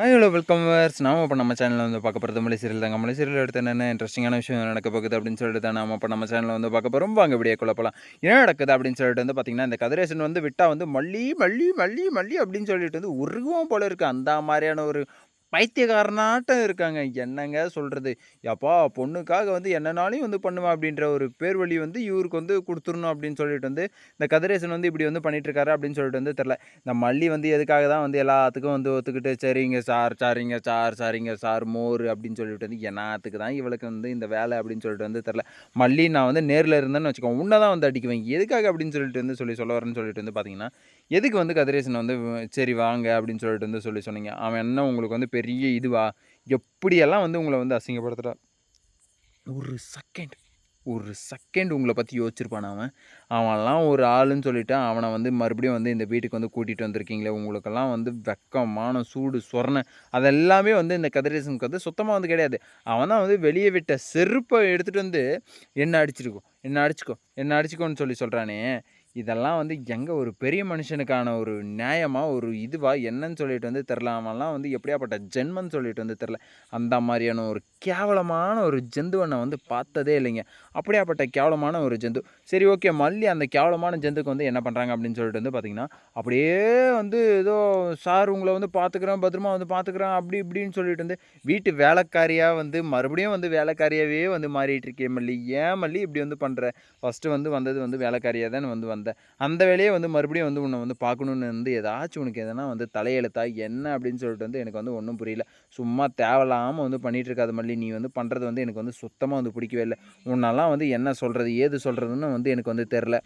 Hi hello welcome verse நாம இப்போ நம்ம சேனலில் வந்து பார்க்க போகிறது மலை சீரியல் தாங்க. மலை சீரியல் எடுத்து என்னென்ன இன்ட்ரெஸ்டிங்கான விஷயம் நடக்க போகுது அப்படின்னு சொல்லிட்டு தான் நம்ம இப்போ நம்ம சேனலில் வந்து பார்க்க போகிறோம் வாங்க இப்படியே குழப்பலாம் என்ன நடக்குது அப்படின்னு சொல்லிட்டு வந்து பார்த்தீங்கன்னா இந்த கதிரேசன் வந்து விட்டா வந்து மல்லி மல்லி மல்லி மல்லி அப்படின்னு சொல்லிட்டு வந்து உருவம் போல இருக்குது அந்த மாதிரியான ஒரு பைத்தியக்காரனாட்டம் இருக்காங்க. என்னங்க சொல்கிறது எப்பா பொண்ணுக்காக வந்து என்னனாலையும் வந்து பண்ணுவேன் அப்படின்ற ஒரு பேர் வழி வந்து இவருக்கு வந்து கொடுத்துடணும் அப்படின்னு சொல்லிட்டு வந்து இந்த கதிரேசன் வந்து இப்படி வந்து பண்ணிகிட்ருக்காரு அப்படின்னு சொல்லிட்டு வந்து தெரில இந்த மல்லி வந்து எதுக்காக தான் வந்து எல்லாத்துக்கும் வந்து ஒத்துக்கிட்டு சரிங்க சார் சாரிங்க சார் சாரிங்க சார் மோர் அப்படின்னு சொல்லிட்டு வந்து என்னத்துக்கு தான் இவளுக்கு வந்து இந்த வேலை அப்படின்னு சொல்லிட்டு வந்து தெரில மல்லி நான் வந்து நேரில் இருந்தேன்னு வச்சுக்கோங்க. உன்னை தான் வந்து அடிக்குவேன். எதுக்காக அப்படின்னு சொல்லிட்டு வந்து சொல்லி சொல்ல வரேன்னு சொல்லிட்டு வந்து பார்த்தீங்கன்னா எதுக்கு வந்து கதிரேசன் வந்து சரி வாங்க அப்படின்னு சொல்லிட்டு வந்து சொல்லி சொன்னீங்க? அவன் என்ன உங்களுக்கு வந்து பெரிய இதுவா? எப்படியெல்லாம் வந்து உங்களை வந்து அசிங்கப்படுத்துகிறா ஒரு செகண்ட் ஒரு செகண்ட் உங்களை பற்றி யோசிச்சிருப்பான் அவன். அவன்லாம் ஒரு ஆளுன்னு சொல்லிவிட்டு அவனை வந்து மறுபடியும் வந்து இந்த வீட்டுக்கு வந்து கூட்டிகிட்டு வந்திருக்கீங்களே? உங்களுக்கெல்லாம் வந்து வெக்கமான சூடு சொரணை அதெல்லாமே வந்து இந்த கதிரேசனுக்கு வந்து சுத்தமாக வந்து கிடையாது. அவன் தான் வந்து வெளியே விட்ட செருப்பை எடுத்துகிட்டு வந்து என்ன அடிச்சிருக்கோம் என்ன அடிச்சுக்கோ? என்ன அடிச்சுக்கோன்னு சொல்லி சொல்கிறானே இதெல்லாம் வந்து எங்கே ஒரு பெரிய மனுஷனுக்கான ஒரு நியாயமாக ஒரு இதுவாக என்னன்னு சொல்லிட்டு வந்து தெரில அவன்லாம் வந்து எப்படியாப்பட்ட ஜென்மன்னு சொல்லிட்டு வந்து தெரில அந்த மாதிரியான ஒரு கேவலமான ஒரு ஜந்துவை நான் வந்து பார்த்ததே இல்லைங்க. அப்படியாப்பட்ட கேவலமான ஒரு ஜந்து. சரி ஓகே. மல்லி அந்த கேவலமான ஜந்துக்கு வந்து என்ன பண்ணுறாங்க அப்படின்னு சொல்லிட்டு வந்து பார்த்திங்கன்னா அப்படியே வந்து ஏதோ சார் உங்களை வந்து பார்த்துக்குறேன் பத்திரமா வந்து பார்த்துக்குறேன் அப்படி இப்படின்னு சொல்லிட்டு வந்து வீட்டு வேலைக்காரியாக வந்து மறுபடியும் வந்து வேலைக்காரியாகவே வந்து மாறிட்டு இருக்கேன் மல்லி. ஏன் மல்லி இப்படி வந்து பண்ணுற ஃபஸ்ட்டு வந்து வந்தது வந்து வேலைக்காரியாக தான் வந்து? வந்தேன் அந்த வேலையை வந்து மறுபடியும் வந்து உன்னை வந்து பார்க்கணுன்னு வந்து ஏதாச்சும் உனக்கு எதனா வந்து தலையெழுத்தா என்ன அப்படின்னு சொல்லிட்டு வந்து எனக்கு வந்து ஒன்றும் புரியல. சும்மா தேவையில்லாமல் வந்து பண்ணிகிட்டு இருக்காது மல்லி நீ வந்து பண்ணுறது வந்து எனக்கு வந்து சுத்தமாக வந்து பிடிக்கவே இல்லை. உன்னெல்லாம் வந்து என்ன சொல்கிறது ஏது சொல்கிறதுன்னு வந்து எனக்கு வந்து தெரில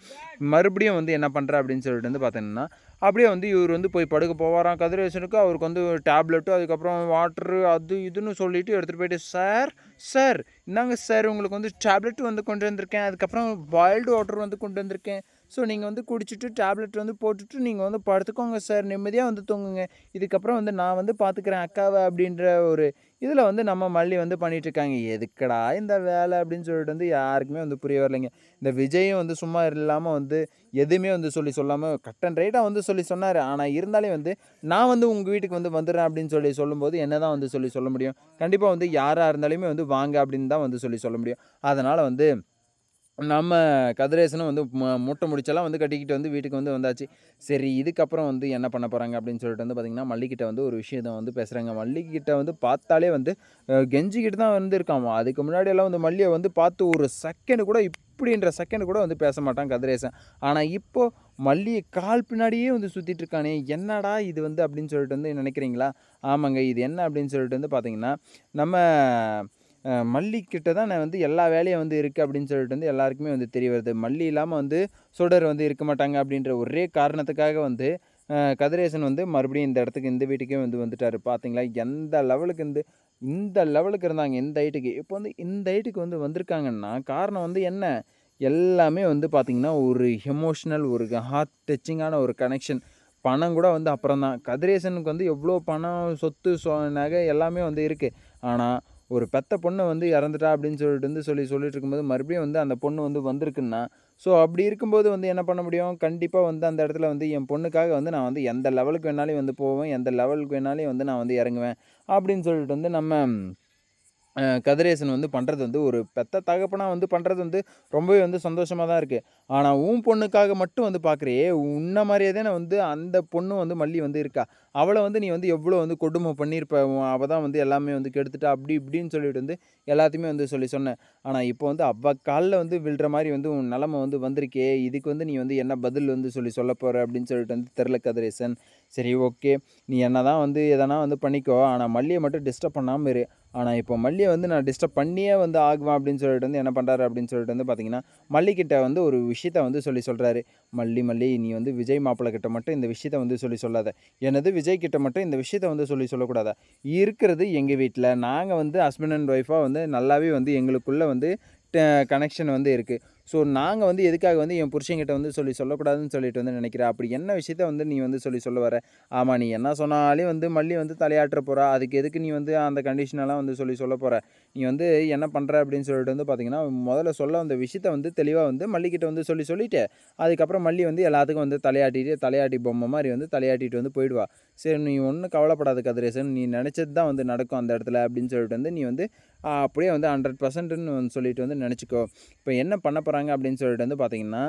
மறுபடியும் வந்து என்ன பண்ணுற அப்படின்னு சொல்லிட்டு வந்து பார்த்தீங்கன்னா அப்படியே வந்து இவர் வந்து போய் படுக்க போவாராம். கதிரேசனுக்கு அவருக்கு வந்து டேப்லெட்டு அதுக்கப்புறம் வாட்ரு அது இதுன்னு சொல்லிவிட்டு எடுத்துகிட்டு போயிட்டு சார் சார் இந்தாங்க சார் உங்களுக்கு வந்து டேப்லெட் வந்து கொண்டு வந்திருக்கேன். அதுக்கப்புறம் பாயில்டு வாட்டர் வந்து கொண்டு வந்திருக்கேன். ஸோ நீங்கள் வந்து குடிச்சிட்டு டேப்லெட் வந்து போட்டுட்டு நீங்கள் வந்து படுத்துக்கோங்க சார் நிம்மதியாக வந்து தூங்குங்க. இதுக்கப்புறம் வந்து நான் வந்து பார்த்துக்கிறேன் அக்காவை அப்படின்ற ஒரு இதில் வந்து நம்ம மல்லி வந்து பண்ணிகிட்ருக்காங்க எதுக்கடா இந்த வேலை அப்படின்னு சொல்லிட்டு வந்து யாருக்குமே வந்து புரிய வரலைங்க. இந்த விஜயும் வந்து சும்மா இல்லாமல் வந்து எதுவுமே வந்து சொல்லி சொல்லாமல் கட் அண்ட் ரைட்டாக வந்து சொல்லி சொன்னார். ஆனால் இருந்தாலே வந்து நான் வந்து உங்கள் வீட்டுக்கு வந்து வந்துடுறேன் அப்படின்னு சொல்லி சொல்லும்போது என்ன தான் வந்து சொல்லி சொல்ல முடியும்? கண்டிப்பாக வந்து யாராக இருந்தாலுமே வந்து வாங்க அப்படின்னு தான் வந்து சொல்லி சொல்ல முடியும். அதனால் வந்து நம்ம கதிரேசனும் வந்து மு மூட்டை முடிச்செல்லாம் வந்து கட்டிக்கிட்டு வந்து வீட்டுக்கு வந்து வந்தாச்சு. சரி இதுக்கப்புறம் வந்து என்ன பண்ண போகிறாங்க அப்படின்னு சொல்லிட்டு வந்து பார்த்திங்கன்னா மல்லிக்கிட்ட வந்து ஒரு விஷயத்தை வந்து பேசுகிறாங்க மல்லிக்கிட்ட வந்து பார்த்தாலே வந்து கெஞ்சிக்கிட்டு தான் வந்து இருக்காமா? அதுக்கு முன்னாடியெல்லாம் வந்து மல்லியை வந்து பார்த்து ஒரு செகண்டு கூட இப்படின்ற செகண்ட் கூட வந்து பேச மாட்டான் கதிரேசன். ஆனால் இப்போது மல்லியை கால் பின்னாடியே வந்து சுற்றிட்டு இருக்கானே என்னடா இது வந்து அப்படின்னு சொல்லிட்டு வந்து நினைக்கிறீங்களா? ஆமாங்க இது என்ன அப்படின்னு சொல்லிட்டு வந்து பார்த்திங்கன்னா நம்ம மல்லிக்கிட்ட தான் நான் வந்து எல்லா வேலையும் வந்து இருக்குது அப்படின்னு சொல்லிட்டு வந்து எல்லாருக்குமே வந்து தெரிய வருது. மல்லி இல்லாமல் வந்து சுடர் வந்து இருக்க மாட்டாங்க அப்படின்ற ஒரே காரணத்துக்காக வந்து கதிரேசன் வந்து மறுபடியும் இந்த இடத்துக்கு இந்த வீட்டுக்கே வந்து வந்துட்டார். பார்த்தீங்களா எந்த லெவலுக்கு வந்து இந்த லெவலுக்கு இருந்தாங்க இந்த ஹைட்டுக்கு இப்போ வந்து இந்த ஹைட்டுக்கு வந்து வந்திருக்காங்கன்னா காரணம் வந்து என்ன? எல்லாமே வந்து பார்த்திங்கன்னா ஒரு எமோஷ்னல் ஒரு ஹார்ட் டச்சிங்கான ஒரு கனெக்ஷன் பணம் கூட வந்து அப்புறம் தான் கதிரேசனுக்கு வந்து எவ்வளோ பணம் சொத்து சொ நகை எல்லாமே வந்து இருக்குது ஆனால் ஒரு பெத்த பொண்ணை வந்து இறந்துட்டா அப்படின்னு சொல்லிட்டு வந்து சொல்லி சொல்லிட்டு இருக்கும்போது மறுபடியும் வந்து அந்த பொண்ணு வந்து வந்திருக்குன்னா ஸோ அப்படி இருக்கும்போது வந்து என்ன பண்ண முடியும்? கண்டிப்பாக வந்து அந்த இடத்துல வந்து என் பொண்ணுக்காக வந்து நான் வந்து எந்த லெவலுக்கு வேணாலும் வந்து போவேன் எந்த லெவலுக்கு வேணாலையும் வந்து நான் வந்து இறங்குவேன் அப்படின்னு சொல்லிட்டு வந்து நம்ம கதிரேசன் வந்து பண்ணுறது வந்து ஒரு பெத்த தகப்பனாக வந்து பண்ணுறது வந்து ரொம்பவே வந்து சந்தோஷமாக தான் இருக்குது ஆனால் உன் பொண்ணுக்காக மட்டும் வந்து பார்க்குறியே உன்ன மாதிரியே தானே வந்து அந்த பொண்ணு வந்து மல்லி வந்து இருக்கா? அவளை வந்து நீ வந்து எவ்வளோ வந்து கொடுமை பண்ணியிருப்ப அவள் தான் வந்து எல்லாமே வந்து கெடுத்துட்டா? அப்படி இப்படின்னு சொல்லிட்டு வந்து எல்லாத்தையுமே வந்து சொல்லி சொன்னேன் ஆனால் இப்போ வந்து அவள் காலில் வந்து விழுற மாதிரி வந்து உன் நிலமை வந்து வந்திருக்கே இதுக்கு வந்து நீ வந்து என்ன பதில் வந்து சொல்லி சொல்ல போகிற அப்படின்னு சொல்லிட்டு வந்து தெரில கதிரேசன். சரி ஓகே. நீ என்ன தான் வந்து எதனா வந்து பண்ணிக்கோ. ஆனால் மல்லியை மட்டும் டிஸ்டர்ப் பண்ணாமல் இரு. ஆனால் இப்போ மல்லியை வந்து நான் டிஸ்டர்ப் பண்ணியே வந்து ஆகுவேன் அப்படின்னு சொல்லிட்டு வந்து என்ன பண்ணுறாரு அப்படின்னு சொல்லிட்டு வந்து பார்த்தீங்கன்னா மல்லிக்கிட்ட வந்து ஒரு விஷயத்த வந்து சொல்லி சொல்கிறாரு மல்லி மல்லி நீ வந்து விஜய் மாப்பிள்ளை கிட்ட மட்டும் இந்த விஷயத்த வந்து சொல்லி சொல்லாத. எனது விஜய் கிட்ட மட்டும் இந்த விஷயத்த வந்து சொல்லி சொல்லக்கூடாதா? இருக்கிறது எங்கள் வீட்டில் நாங்கள் வந்து ஹஸ்பண்ட் அண்ட் ஒய்ஃபாக வந்து நல்லாவே வந்து எங்களுக்குள்ளே வந்து கனெக்ஷன் வந்து இருக்குது ஸோ நாங்கள் வந்து எதுக்காக வந்து என் புருஷங்கிட்ட வந்து சொல்லி சொல்லக்கூடாதுன்னு சொல்லிட்டு வந்து நினைக்கிறேன் அப்படி என்ன விஷயத்த வந்து நீ வந்து சொல்லி சொல்ல வர? ஆமாம் நீ என்ன சொன்னாலே வந்து மல்லி வந்து தலையாட்டுற போகிறா அதுக்கு எதுக்கு நீ வந்து அந்த கண்டிஷனெல்லாம் வந்து சொல்லி சொல்ல போகிற நீ வந்து என்ன பண்ணுற அப்படின்னு சொல்லிட்டு வந்து பார்த்தீங்கன்னா முதல்ல சொல்ல வந்த விஷயத்த வந்து தெளிவாக வந்து மல்லிக்கிட்ட வந்து சொல்லி சொல்லிட்டு அதுக்கப்புறம் மல்லி வந்து எல்லாத்துக்கும் வந்து தலையாட்டிட்டு தலையாட்டி பொம்மை மாதிரி வந்து தலையாட்டிட்டு வந்து போயிடுவா. சரி நீ ஒன்றும் கவலைப்படாத கதிரேசன் நீ நினச்சது தான் வந்து நடக்கும் அந்த இடத்துல அப்படின்னு சொல்லிட்டு வந்து நீ வந்து அப்படியே வந்து ஹண்ட்ரட் பர்சன்ட்னு சொல்லிட்டு வந்து நினச்சிக்கோ. இப்போ என்ன பண்ண போகிறாங்க அப்படின்னு சொல்லிட்டு வந்து பார்த்தீங்கன்னா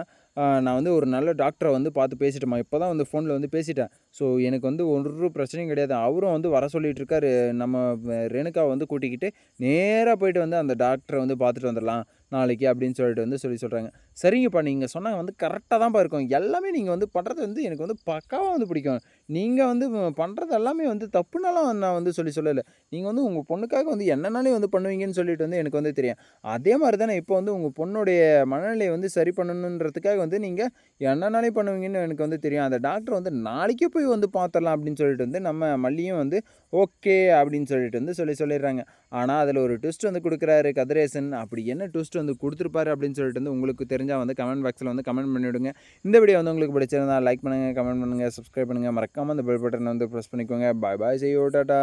நான் வந்து ஒரு நல்ல டாக்டரை வந்து பார்த்து பேசிட்டேம்மா. இப்போ தான் வந்து ஃபோனில் வந்து பேசிட்டேன். ஸோ எனக்கு வந்து ஒரு பிரச்சனையும் கிடையாது. அவரும் வந்து வர சொல்லிகிட்டு இருக்காரு. நம்ம அஹ், ரேணுகாவை வந்து கூட்டிக்கிட்டு நேராக போயிட்டு வந்து அந்த டாக்டரை வந்து பார்த்துட்டு வந்துடலாம். நாளைக்கு அப்படின்னு சொல்லிட்டு வந்து சொல்லி சொல்கிறாங்க சரிங்கப்பா நீங்கள் சொன்னாங்க வந்து கரெக்டாக தான்ப்பா இருக்கும். எல்லாமே நீங்கள் வந்து பண்ணுறது வந்து எனக்கு வந்து பக்காவாக வந்து பிடிக்கும். நீங்கள் வந்து பண்ணுறது எல்லாமே வந்து தப்புனாலாம் நான் வந்து சொல்லி சொல்லலை. நீங்கள் வந்து உங்கள் பொண்ணுக்காக வந்து என்னென்னாலே வந்து பண்ணுவீங்கன்னு சொல்லிட்டு வந்து எனக்கு வந்து தெரியும். அதே மாதிரி தானே இப்போ வந்து உங்கள் பொண்ணுடைய மனநிலையை வந்து சரி பண்ணணுன்றதுக்காக வந்து நீங்கள் என்னென்னாலே பண்ணுவீங்கன்னு எனக்கு வந்து தெரியும். அந்த டாக்டர் வந்து நாளைக்கே போய் வந்து பார்த்துடலாம் அப்படின்னு சொல்லிட்டு வந்து நம்ம மல்லியும் வந்து ஓகே அப்படின்னு சொல்லிட்டு வந்து சொல்லி சொல்லிடுறாங்க. ஆனால் அதில் ஒரு ட்விஸ்ட் வந்து கொடுக்குறாரு கதிரேசன். அப்படி என்ன ட்விஸ்ட் வந்து கொடுத்துருப்பாரு அப்படின்னு சொல்லிட்டு வந்து உங்களுக்கு தெரிஞ்சால் வந்து கமெண்ட் பாக்ஸில் வந்து கமெண்ட் பண்ணிவிடுங்க இந்த வீடியோ வந்து உங்களுக்கு பிடிச்சிருந்தா லைக் பண்ணுங்கள் கமெண்ட் பண்ணுங்கள் சப்ஸ்கிரைப் பண்ணுங்கள் மறக்காமல் அந்த பெல் பட்டனை வந்து ப்ரெஸ் பண்ணிக்கோங்க. பாய் பாய் செய்யோ டாட்டா